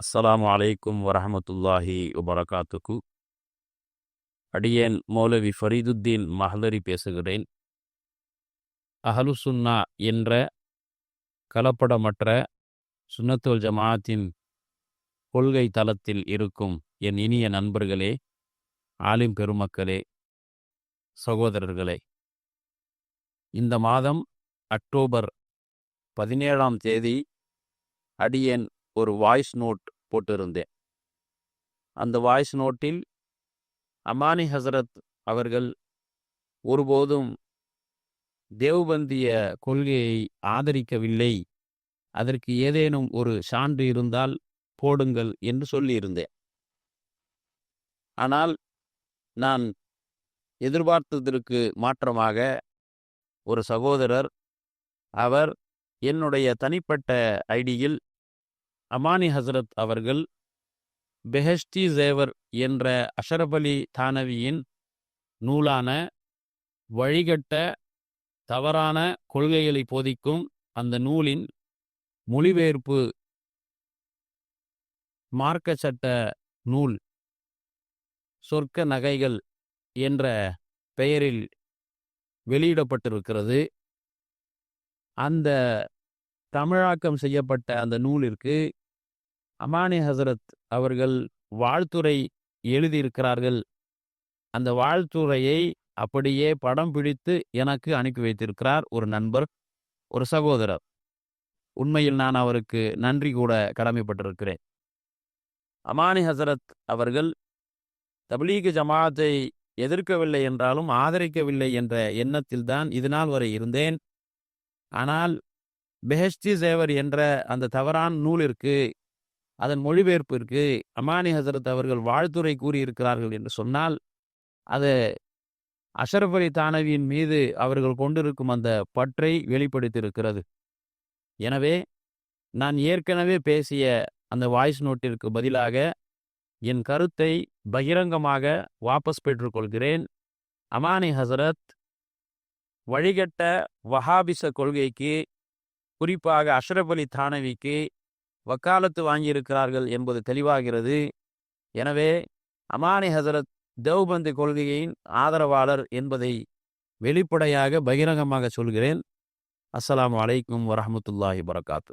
அஸ்ஸலாமு அலைக்கும் வரஹமத்துல்லாஹி வபரகாத்துக்கு அடியேன் மௌலவி ஃபரீதுத்தீன் மஹலரி பேசுகிறேன். அஹலுசுன்னா என்ற கலப்படமற்ற சுன்னத்துல் ஜமாத்தின் கொள்கை தளத்தில் இருக்கும் என் இனிய நண்பர்களே ஆலிம் பெருமக்களே சகோதரர்களே. இந்த மாதம் அக்டோபர் பதினேழாம் தேதி அடியேன் ஒரு வாய்ஸ் நோட் போட்டிருந்தேன். அந்த வாய்ஸ் நோட்டில் அமானி ஹசரத் அவர்கள் ஒருபோதும் தேவபந்திய கொள்கையை ஆதரிக்கவில்லை. அதற்கு ஏதேனும் ஒரு சான்று இருந்தால் போடுங்கள் என்று சொல்லியிருந்தேன். ஆனால் நான் எதிர்பார்த்ததற்கு மாற்றமாக ஒரு சகோதரர் அவர் என்னுடைய தனிப்பட்ட ஐடியில் அமானி ஹசரத் அவர்கள் பெஹஸ்டி ஜேவர் என்ற அஷரப் அலி தானவியின் நூலான வழிகட்ட தவறான கொள்கைகளை போதிக்கும் அந்த நூலின் மொழிபெயர்ப்பு மார்க்க சட்ட நூல். சொர்க்க நகைகள் என்ற பெயரில் வெளியிடப்பட்டிருக்கிறது. அந்த தமிழாக்கம் செய்யப்பட்ட அந்த நூலிற்கு அமானி ஹசரத் அவர்கள் வாழ்த்துறை எழுதியிருக்கிறார்கள். அந்த வாழ்த்துறையை அப்படியே படம் பிடித்து எனக்கு அனுப்பி வைத்திருக்கிறார் ஒரு நண்பர் ஒரு சகோதரர். உண்மையில் நான் அவருக்கு நன்றி கூட கடமைப்பட்டிருக்கிறேன். அமானி ஹசரத் அவர்கள் தபிலீக ஜமாத்தை எதிர்க்கவில்லை என்றாலும் ஆதரிக்கவில்லை என்ற எண்ணத்தில் தான் இதுநாள் வரை இருந்தேன். ஆனால் பெஹஸ்டி சேவர் என்ற அந்த தவறான நூலிற்கு அதன் மொழிபெயர்ப்பிற்கு அமானி ஹசரத் அவர்கள் வாழ்த்துறை கூறியிருக்கிறார்கள் என்று சொன்னால் அது அஷரப் அலி தானவியின் மீது அவர்கள் கொண்டிருக்கும் அந்த பற்றை வெளிப்படுத்தியிருக்கிறது. எனவே நான் ஏற்கனவே பேசிய அந்த வாய்ஸ் நோட்டிற்கு பதிலாக என் கருத்தை பகிரங்கமாக வாபஸ் பெற்றுக்கொள்கிறேன். அமானி ஹசரத் வழிகட்ட வஹாபிச கொள்கைக்கு குறிப்பாக அஷ்ரப் அலி தானவிக்கு வக்காலத்து வாங்கியிருக்கிறார்கள் என்பது தெளிவாகிறது. எனவே அமானி ஹசரத் தேவ்பந்து கொள்கையின் ஆதரவாளர் என்பதை வெளிப்படையாக பகிரங்கமாக சொல்கிறேன். அஸ்லாம் அலைக்கும் வரமத்துல்லாஹி வரகாத்து